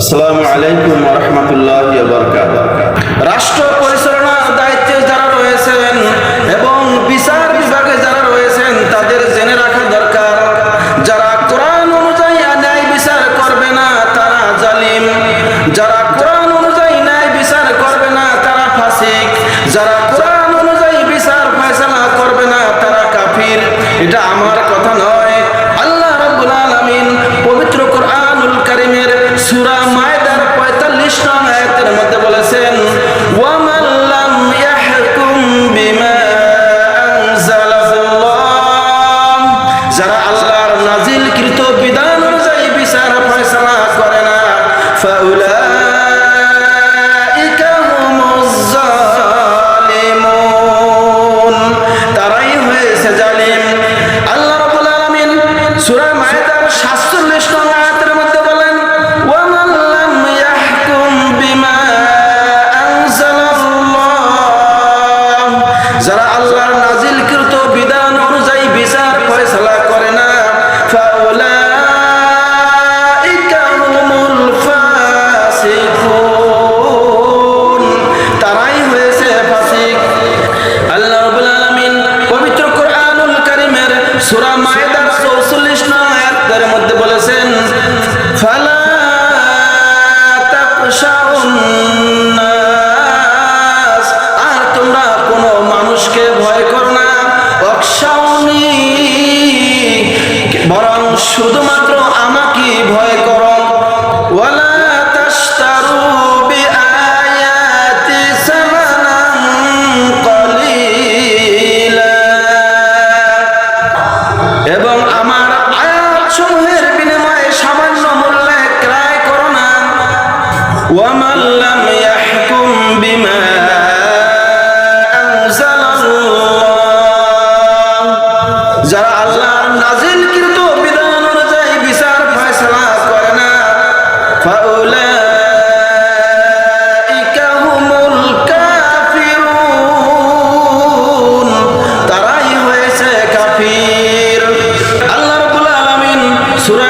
আসসালামু আলাইকুম রহমতুল্লাহ রাষ্ট্র পরিচালনার দায়িত্বে যারা রয়েছেন এবং বিচার বিভাগে যারা রয়েছেন, তাদের জেনে রাখা দরকার, যারা কোরআন অনুযায়ী ন্যায় বিচার করবে না, তারা জালিম। যারা কোরআন অনুযায়ী ন্যায় বিচার করবে না, তারা ফাসিক। যারা কোরআন অনুযায়ী বিচার ফয়সালা করবে না, তারা কাফির। এটা আমার কথা নয়। আল্লাহ রাব্বুল আলামিন পবিত্র কোরআনুল কারীমের সূরা সুরা মায়ের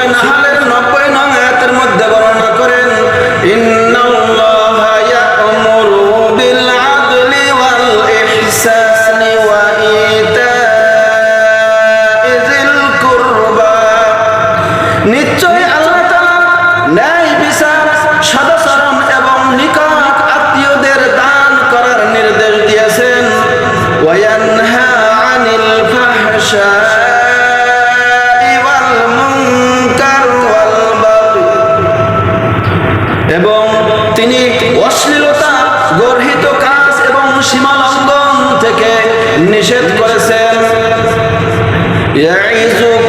নাহালের নব 耶和华。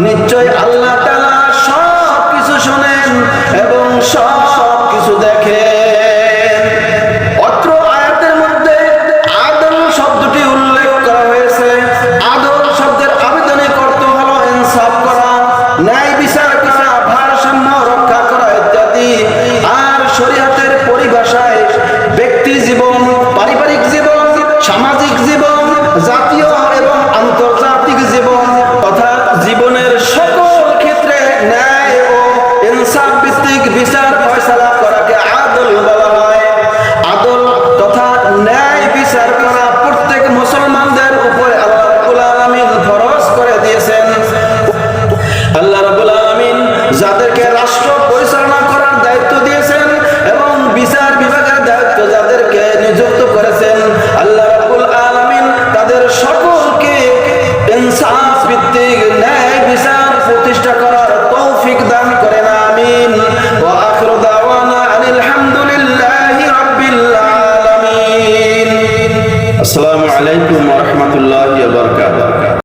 নিশ্চয় আল্লাহ যাদেরকে